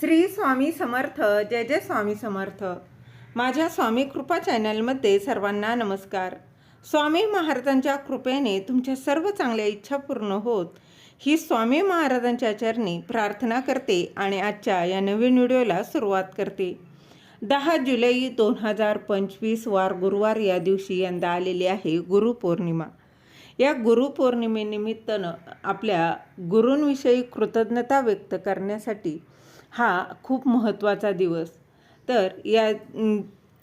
श्री स्वामी समर्थ जय जय स्वामी समर्थ. माझ्या स्वामी कृपा चॅनलमध्ये सर्वांना नमस्कार. स्वामी महाराजांच्या कृपेने तुमच्या सर्व चांगल्या इच्छा पूर्ण होत ही स्वामी महाराजांच्या चरणी प्रार्थना करते आणि आजच्या या नवीन व्हिडिओला सुरुवात करते. दहा जुलै दोन हजार पंचवीस वार गुरुवार या दिवशी यंदा आलेली आहे गुरुपौर्णिमा या गुरुपौर्णिमेनिमित्तानं आपल्या गुरूंविषयी कृतज्ञता व्यक्त करण्यासाठी हा खूप महत्त्वाचा दिवस. तर या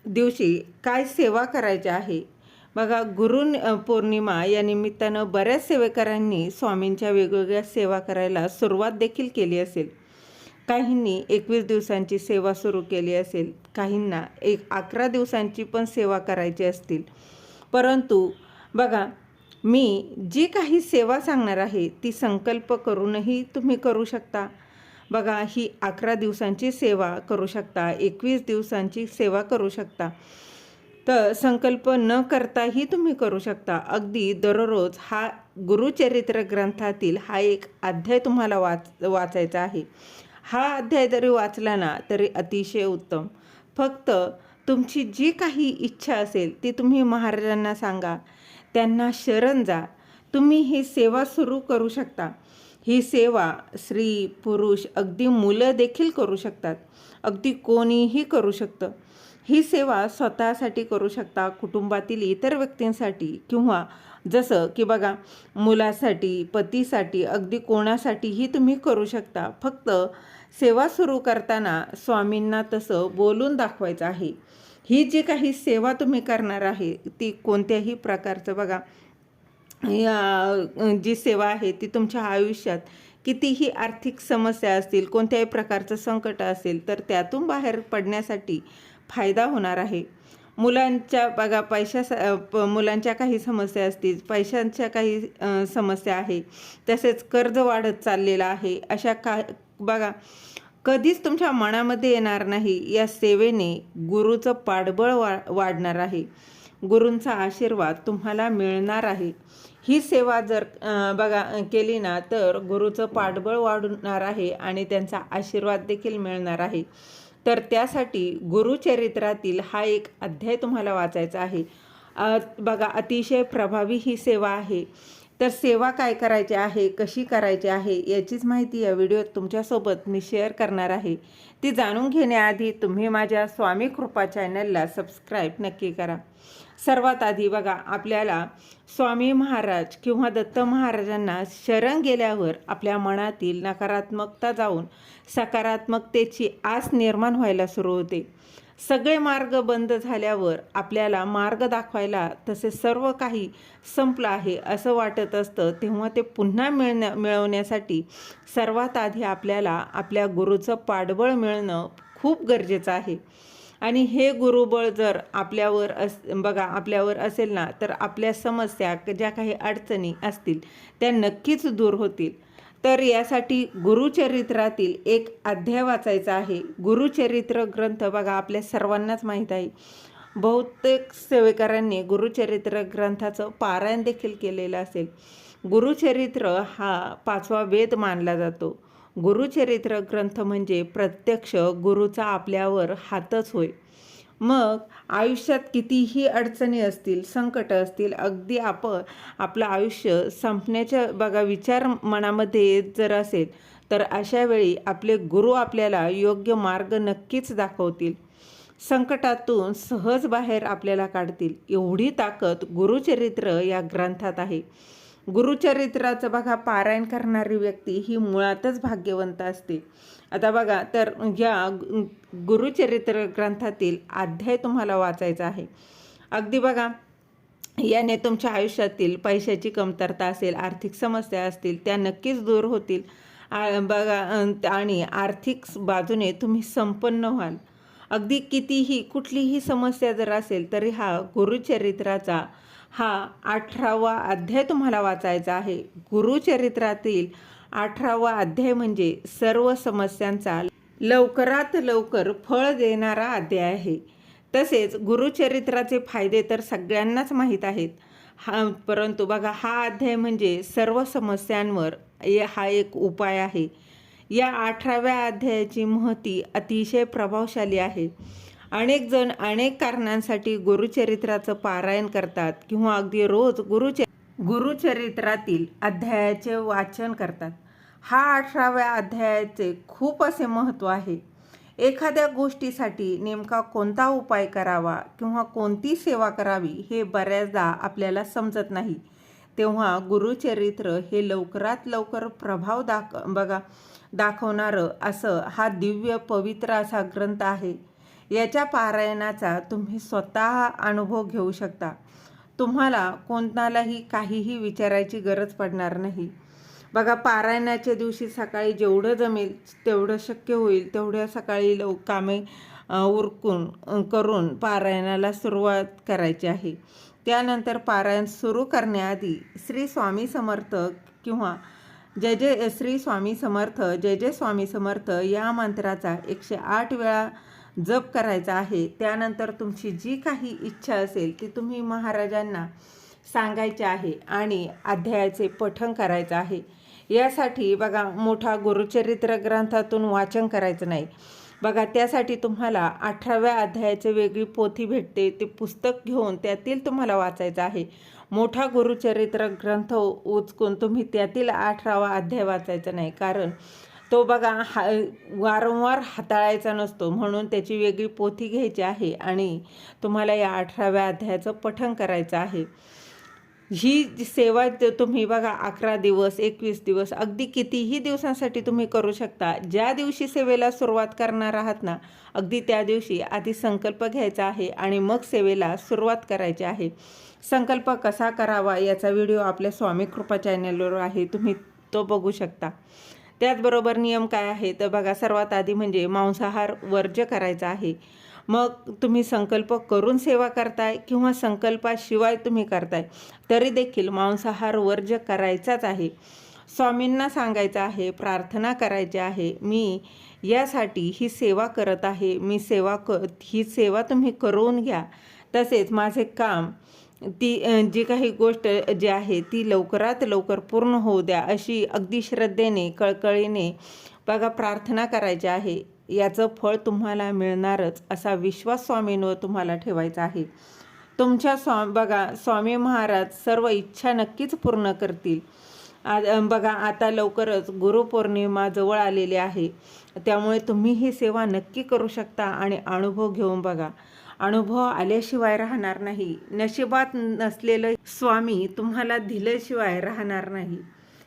दिवशी काय सेवा करायची आहे? बघा गुरु पौर्णिमा या निमित्तानं बऱ्याच सेवेकरांनी स्वामींच्या वेगवेगळ्या सेवा करायला सुरुवात देखील केली असेल. काहींनी एकवीस दिवसांची सेवा सुरू केली असेल. काहींना एक अकरा दिवसांची पण सेवा करायची असतील. परंतु बघा मी जी काही सेवा सांगणार आहे ती संकल्प करूनही तुम्ही करू शकता. बघा ही अकरा दिवसांची सेवा करू शकता एकवीस दिवसांची सेवा करू शकता. तर संकल्प न करताही तुम्ही करू शकता. अगदी दररोज हा गुरुचरित्र ग्रंथातील हा एक अध्याय तुम्हाला वाच वाचायचा आहे. हा अध्याय जरी वाचला ना तरी अतिशय उत्तम. फक्त तुमची जी काही इच्छा असेल ती तुम्ही महाराजांना सांगा. त्यांना शरण जा. तुम्ही ही सेवा सुरू करू शकता. ही सेवा स्त्री पुरुष अगदी मुलं देखील करू शकतात. अगदी कोणीही करू शकतं. ही सेवा स्वतःसाठी करू शकता कुटुंबातील इतर व्यक्तींसाठी किंवा जसं की बघा मुलासाठी पतीसाठी अगदी कोणासाठीही तुम्ही करू शकता. फक्त सेवा सुरू करताना स्वामींना तसं बोलून दाखवायचं आहे. ही जी काही सेवा तुम्ही करणार आहे ती कोणत्याही प्रकारचं बघा या जी सेवा आहे ती तुमच्या आयुष्यात कितीही आर्थिक समस्या असतील कोणत्याही प्रकारचं संकट असेल तर त्यातून बाहेर पडण्यासाठी फायदा होणार आहे. मुलांच्या बघा पैशा प मुलांच्या काही समस्या असतील पैशांच्या काही समस्या आहे तसेच कर्ज वाढत चाललेलं आहे अशा का बघा कधीच तुमच्या मनामध्ये येणार नाही या सेवेने गुरुचं पाठबळ वा वाढणार आहे. गुरूंचा आशीर्वाद तुम्हाला मिळणार आहे. ही सेवा जर बघा केली ना तर गुरुचं पाठबळ वाढणार आहे आणि त्यांचा आशीर्वाद देखील मिळणार आहे. तर त्यासाठी गुरुचरित्रातील हा एक अध्याय तुम्हाला वाचायचा आहे. बघा अतिशय प्रभावी ही सेवा आहे. तर सेवा काय करायची आहे कशी करायची आहे याचीच माहिती या व्हिडिओत तुमच्यासोबत मी शेअर करणार आहे. ती जाणून घेण्याआधी तुम्ही माझ्या स्वामी कृपा चॅनलला सबस्क्राईब नक्की करा. सर्वात आधी बघा आपल्याला स्वामी महाराज किंवा दत्त महाराजांना शरण गेल्यावर आपल्या मनातील नकारात्मकता जाऊन सकारात्मकतेची आस निर्माण व्हायला सुरू होते. सगळे मार्ग बंद झाल्यावर आपल्याला मार्ग दाखवायला तसे सर्व काही संपलं आहे असं वाटत असतं. तेव्हा ते पुन्हा मिळण्या मिळवण्यासाठी सर्वात आधी आपल्याला आपल्या गुरुचं पाठबळ मिळणं खूप गरजेचं आहे. आणि हे गुरुबळ जर आपल्यावर अस बघा आपल्यावर असेल ना तर आपल्या समस्या ज्या काही अडचणी असतील त्या नक्कीच दूर होतील. तर यासाठी गुरुचरित्रातील एक अध्याय वाचायचा आहे. गुरुचरित्र ग्रंथ बघा आपल्या सर्वांनाच माहीत आहे. बहुतेक सेवेकरांनी गुरुचरित्र ग्रंथाचं पारायण देखील केलेलं असेल. गुरुचरित्र हा पाचवा वेद मानला जातो. गुरुचरित्र ग्रंथ म्हणजे प्रत्यक्ष गुरुचा आपल्यावर हातच होय. मग आयुष्यात कितीही अडचणी असतील संकट असतील अगदी आपण आपलं आयुष्य संपण्याच्या बघा विचार मनामध्ये जर असेल तर अशा वेळी आपले गुरु आपल्याला योग्य मार्ग नक्कीच दाखवतील. संकटातून सहज बाहेर आपल्याला काढतील. एवढी ताकद गुरुचरित्र या ग्रंथात आहे. गुरुचरित्राचं बघा पारायण करणारी व्यक्ती ही मुळातच भाग्यवंत असते. आता बघा तर या गुरुचरित्र ग्रंथातील अध्याय तुम्हाला वाचायचा आहे. अगदी बघा याने तुमच्या आयुष्यातील पैशाची कमतरता असेल आर्थिक समस्या असतील त्या नक्कीच दूर होतील. बघा आणि आर्थिक बाजूने तुम्ही संपन्न व्हाल. अगदी कितीही कुठलीही समस्या जर असेल तरी हा गुरुचरित्राचा हा अठरावा अध्याय तुम्हाला वाचायचा आहे. गुरुचरित्रातील अठरावा अध्याय म्हणजे सर्व समस्यांचा लवकरात लवकर फळ देणारा अध्याय आहे. तसेच गुरुचरित्राचे फायदे तर सगळ्यांनाच माहीत आहेत. हा परंतु बघा हा अध्याय म्हणजे सर्व समस्यांवर हा एक उपाय आहे. या अठराव्या अध्यायाची महती अतिशय प्रभावशाली आहे. अनेक जण अनेक कारणांसाठी गुरुचरित्राचं पारायण करतात किंवा अगदी रोज गुरुचर गुरुचरित्रातील अध्यायाचे वाचन करतात. हा अठराव्या अध्यायाचे खूप असे महत्त्व आहे. एखाद्या गोष्टीसाठी नेमका कोणता उपाय करावा किंवा कोणती सेवा करावी हे बऱ्याचदा आपल्याला समजत नाही. तेव्हा गुरुचरित्र हे लवकरात लवकर प्रभाव दाख बघा दाखवणारं असं हा दिव्य पवित्र असा ग्रंथ आहे. याच्या पारायणाचा तुम्ही स्वतः अनुभव घेऊ शकता. तुम्हाला कोणालाही काहीही विचारायची गरज पडणार नाही. बघा पारायणाच्या दिवशी सकाळी जेवढं जमेल तेवढं शक्य होईल तेवढ्या सकाळी लव कामे उरकून करून पारायणाला सुरुवात करायची आहे. त्यानंतर पारायण सुरू करण्याआधी श्री स्वामी समर्थ किंवा जय जय श्री स्वामी समर्थ जय जय स्वामी समर्थ या मंत्राचा एकशे आठ वेळा जप करायचा आहे. त्यानंतर तुमची जी काही इच्छा असेल ती तुम्ही महाराजांना सांगायचे आहे आणि अध्यायाचे पठण करायचं आहे. यासाठी बघा मोठा गुरुचरित्र ग्रंथातून वाचन करायचं नाही. बघा त्यासाठी तुम्हाला अठराव्या अध्यायाचे वेगळी पोथी भेटते. ते पुस्तक घेऊन त्यातील तुम्हाला वाचायचं आहे. मोठा गुरुचरित्र ग्रंथ उचकून तुम्ही त्यातील अठरावा अध्याय वाचायचा नाही. कारण तो बघा हा वारंवार हाताळायचा नसतो. म्हणून त्याची वेगळी पोथी घ्यायची आहे आणि तुम्हाला या अठराव्या अध्यायाचं पठण करायचं आहे. ही जी सेवा तुम्ही बघा अकरा दिवस एकवीस दिवस अगदी कितीही दिवसांसाठी तुम्ही करू शकता. ज्या दिवशी सेवेला सुरुवात करणार आहात ना अगदी त्या दिवशी आधी संकल्प घ्यायचा आहे आणि मग सेवेला सुरुवात करायची आहे. संकल्प कसा करावा याचा व्हिडिओ आपल्या स्वामी कृपा चॅनलवर आहे तुम्ही तो बघू शकता. त्याचबरोबर नियम काय आहे तर बघा सर्वात आधी म्हणजे मांसाहार वर्ज्य करायचा आहे. मग तुम्ही संकल्प करून सेवा करताय किंवा संकल्पाशिवाय तुम्ही करताय तरी देखील मांसाहार वर्ज करायचाच आहे. स्वामींना सांगायचं आहे प्रार्थना करायची आहे मी यासाठी ही सेवा करत आहे मी सेवा क ही सेवा तुम्ही करून घ्या. तसेच माझे काम ती जी काही गोष्ट जी आहे ती लवकरात लवकर पूर्ण होऊ द्या अशी अगदी श्रद्धेने कळकळीने बघा प्रार्थना करायची आहे. याचं फळ तुम्हाला मिळणारच असा विश्वास स्वामींवर तुम्हाला ठेवायचा आहे. तुमच्या स्वा बघा स्वामी महाराज सर्व इच्छा नक्कीच पूर्ण करतील. आ बघा आता लवकरच गुरुपौर्णिमा जवळ आलेली आहे. त्यामुळे तुम्ही ही सेवा नक्की करू शकता आणि अनुभव घेऊन बघा. अनुभव आल्याशिवाय राहणार नाही. नशिबात नसलेलं स्वामी तुम्हाला दिल्याशिवाय राहणार नाही.